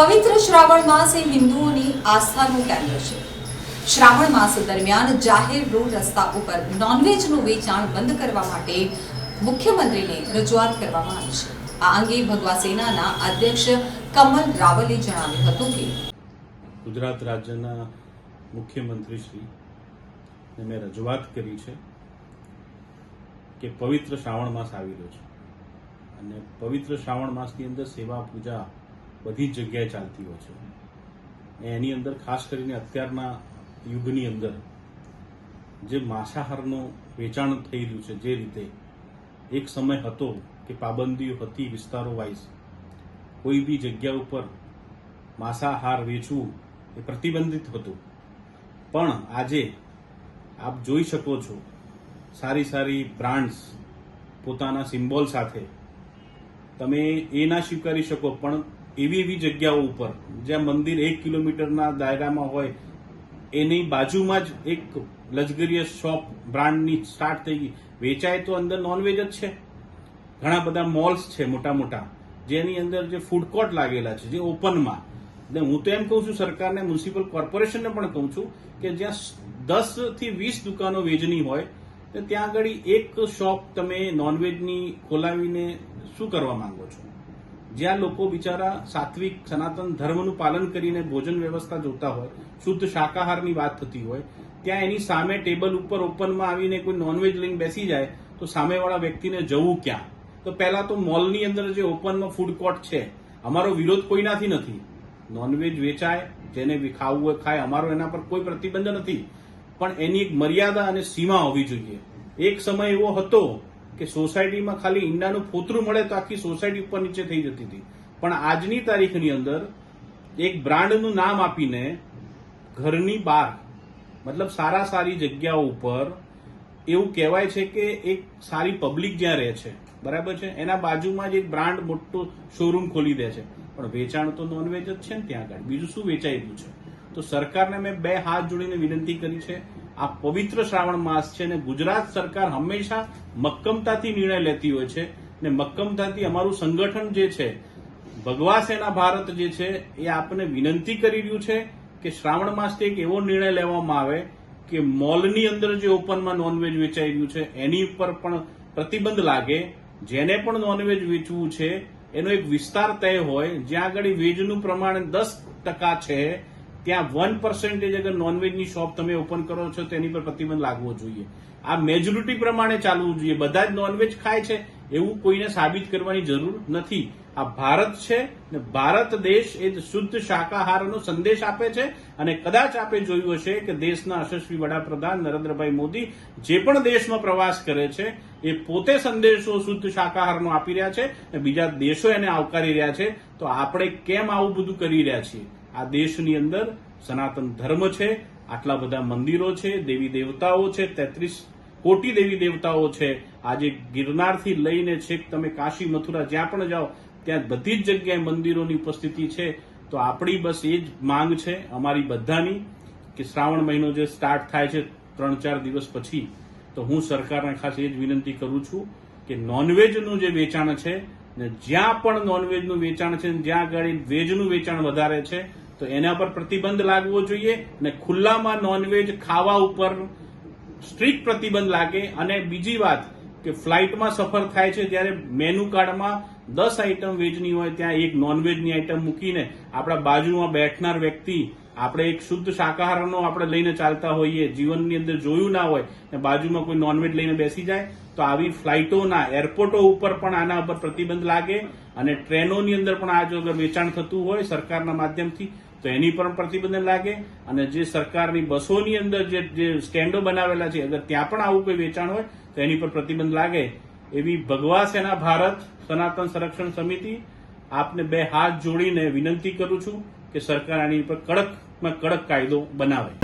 પવિત્ર શ્રાવણ માસ એ હિન્દુઓની આસ્થાનું કેન્દ્ર છે. શ્રાવણ માસ દરમિયાન જાહેર રોડ રસ્તા ઉપર નોનવેજનું વેચાણ બંધ કરવા માટે મુખ્યમંત્રીને રજૂઆત કરવામાં આવી છે. આ અંગે ભગવા સેનાના અધ્યક્ષ કમલ રાવલે જણાવ્યું હતું કે ગુજરાત રાજ્યના મુખ્યમંત્રી શ્રી મેં રજૂઆત કરી છે કે પવિત્ર શ્રાવણ માસ આવી રહ્યો છે. અને પવિત્ર શ્રાવણ માસની અંદર સેવા પૂજા બધી જ જગ્યાએ ચાલતી હોય છે. એની અંદર ખાસ કરીને અત્યારના યુગની અંદર જે માંસાહારનું વેચાણ થઈ રહ્યું છે, જે રીતે એક સમય હતો કે પાબંદીઓ હતી વિસ્તારો વાઇઝ કોઈ બી જગ્યા ઉપર માંસાહાર વેચવું એ પ્રતિબંધિત હતું. પણ આજે આપ જોઈ શકો છો, સારી સારી બ્રાન્ડ્સ પોતાના સિમ્બોલ સાથે તમે એ ના સ્વીકારી શકો, પણ એવી એવી જગ્યાઓ ઉપર, જ્યાં મંદિર એક કિલોમીટરના દાયરામાં હોય, એની બાજુમાં જ એક લજગરીય શોપ, બ્રાન્ડની સ્ટાર્ટ થઈ ગઈ. વેચાય તો અંદર નોનવેજ જ છે. ઘણા બધા મોલ્સ છે, મોટા મોટા, જેની અંદર જે ફૂડ કોર્ટ લાગેલા છે, જે ઓપનમાં એટલે હું તો એમ કહું છું, સરકારને મ્યુનિસિપલ કોર્પોરેશનને પણ કહું છું કે જ્યાં દસથી વીસ દુકાનો વેજની હોય, તો ત્યાં આગળ એક શોપ તમે નોનવેજની ખોલાવીને શું કરવા માંગો છો? જ્યાં લોકો બિચારા સાત્વિક, સનાતન ધર્મનું પાલન કરીને ભોજન વ્યવસ્થા જોતા હોય, શુદ્ધ શાકાહારની વાત થતી હોય, ત્યાં એની સામે ટેબલ ઉપર ઓપનમાં આવીને કોઈ નોનવેજ લઈને બેસી જાય, તો સામેવાળા વ્યક્તિને જવું ક્યાં? તો પહેલા તો મોલની અંદર જે ઓપનમાં ફૂડ કોર્ટ છે, અમારો વિરોધ કોઈનાથી નથી. નોનવેજ વેચાય, જેને ખાવું હોય ખાય, અમારો એના પર કોઈ પ્રતિબંધ નથી. પણ એની એક મર્યાદા અને સીમા હોવી જોઈએ. એક સમય એવો હતો કે સોસાયટીમાં ખાલી ઈંડાનું ફોતરું મળે તો આખી સોસાયટી ઉપર નીચે થઈ જતી હતી. પણ આજની તારીખની અંદર એક બ્રાન્ડનું નામ આપીને ઘરની બહાર, મતલબ સારા સારી જગ્યાઓ ઉપર એવું કહેવાય છે કે એક સારી પબ્લિક જ્યાં રહે છે. બરાબર છે? એના બાજુમાં જ એક બ્રાન્ડ મોટો શોરૂમ ખોલી દે છે. પણ વેચાણ તો નોનવેજ જ છે ને ત્યાં આગળ. બીજું શું રહ્યું છે? તો સરકારને મેં બે હાથ જોડીને વિનંતી કરી છે. આ પવિત્ર શ્રાવણ માસ છે અને ગુજરાત સરકાર હંમેશા મક્કમતાથી નિર્ણય લેતી હોય છે ને મક્કમતાથી અમારું સંગઠન જે છે ભગવા સેના ભારત જે છે, એ આપને વિનંતી કરી રહ્યું છે કે શ્રાવણ માસથી એક એવો નિર્ણય લેવામાં આવે કે મોલની અંદર જે ઓપનમાં નોનવેજ વેચાઈ રહ્યું છે, એની ઉપર પણ પ્રતિબંધ લાગે. જેને પણ નોનવેજ વેચવું છે, એનો એક વિસ્તાર તય હોય, જ્યાં આગળ વેજનું પ્રમાણ દસ ટકા છે ત્યાં વન પર્સન્ટેજ અગર નોનવેજની શોપ તમે ઓપન કરો છો, તેની પર પ્રતિબંધ લાગવો જોઈએ. આ મેજોરિટી પ્રમાણે ચાલવું જોઈએ. બધા જ નોનવેજ ખાય છે, એવું કોઈને સાબિત કરવાની જરૂર નથી. આ ભારત છે ને ભારત દેશ એ શુદ્ધ શાકાહારનો સંદેશ આપે છે અને કદાચ આપે જોયું હશે કે દેશના યશસ્વી વડાપ્રધાન નરેન્દ્રભાઈ મોદી જે પણ દેશમાં પ્રવાસ કરે છે, એ પોતે સંદેશો શુદ્ધ શાકાહારનો આપી રહ્યા છે અને બીજા દેશો એને આવકારી રહ્યા છે, તો આપણે કેમ આવું બધું કરી રહ્યા છીએ? આ દેશની અંદર સનાતન ધર્મ છે, આટલા બધા મંદિરો છે, દેવી દેવતાઓ છે, તેત્રીસ કોટી દેવી દેવતાઓ છે. આજે ગિરનારથી લઈને છેક તમે કાશી મથુરા જ્યાં પણ જાઓ, ત્યાં બધી જ જગ્યાએ મંદિરોની ઉપસ્થિતિ છે. તો આપણી બસ એ જ માંગ છે અમારી બધાની કે શ્રાવણ મહિનો જે સ્ટાર્ટ થાય છે ત્રણ ચાર દિવસ પછી, તો હું સરકારને ખાસ એ જ વિનંતી કરું છું કે નોનવેજનું જે વેચાણ છે ને જ્યાં પણ નોનવેજનું વેચાણ છે જ્યાં આગળ વેજનું વેચાણ વધારે છે, તો એના પર પ્રતિબંધ લાગવો જોઈએ ને ખુલ્લામાં નોનવેજ ખાવા ઉપર સ્ટ્રિક્ટ પ્રતિબંધ લાગે. અને બીજી વાત કે ફ્લાઇટમાં સફર થાય છે જ્યારે મેનુ કાર્ડમાં દસ આઈટમ વેજની હોય, ત્યાં એક નોનવેજની આઈટમ મૂકીને આપણા બાજુમાં બેઠનાર વ્યક્તિ આપણે એક શુદ્ધ શાકાહારનો આપણે લઈને ચાલતા હોઈએ, જીવનની અંદર જોયું ના હોય, ને બાજુમાં કોઈ નોનવેજ લઈને બેસી જાય, તો આવી ફ્લાઇટોના, એરપોર્ટો ઉપર પણ આના ઉપર પ્રતિબંધ લાગે અને ટ્રેનોની અંદર પણ આ જો અગર વેચાણ થતું હોય સરકારના માધ્યમથી, તો એની પર પ્રતિબંધ લાગે અને જે સરકારની બસોની અંદર જે જે સ્ટેન્ડો બનાવેલા છે, અગર ત્યાં પણ આવું કોઈ વેચાણ હોય, તો એની પર પ્રતિબંધ લાગે. એવી ભગવા સેના ભારત સનાતન સંરક્ષણ સમિતિ આપને બે હાથ જોડીને વિનંતી કરું છું કે સરકાર આની પર કડકમાં કડક કાયદો બનાવે.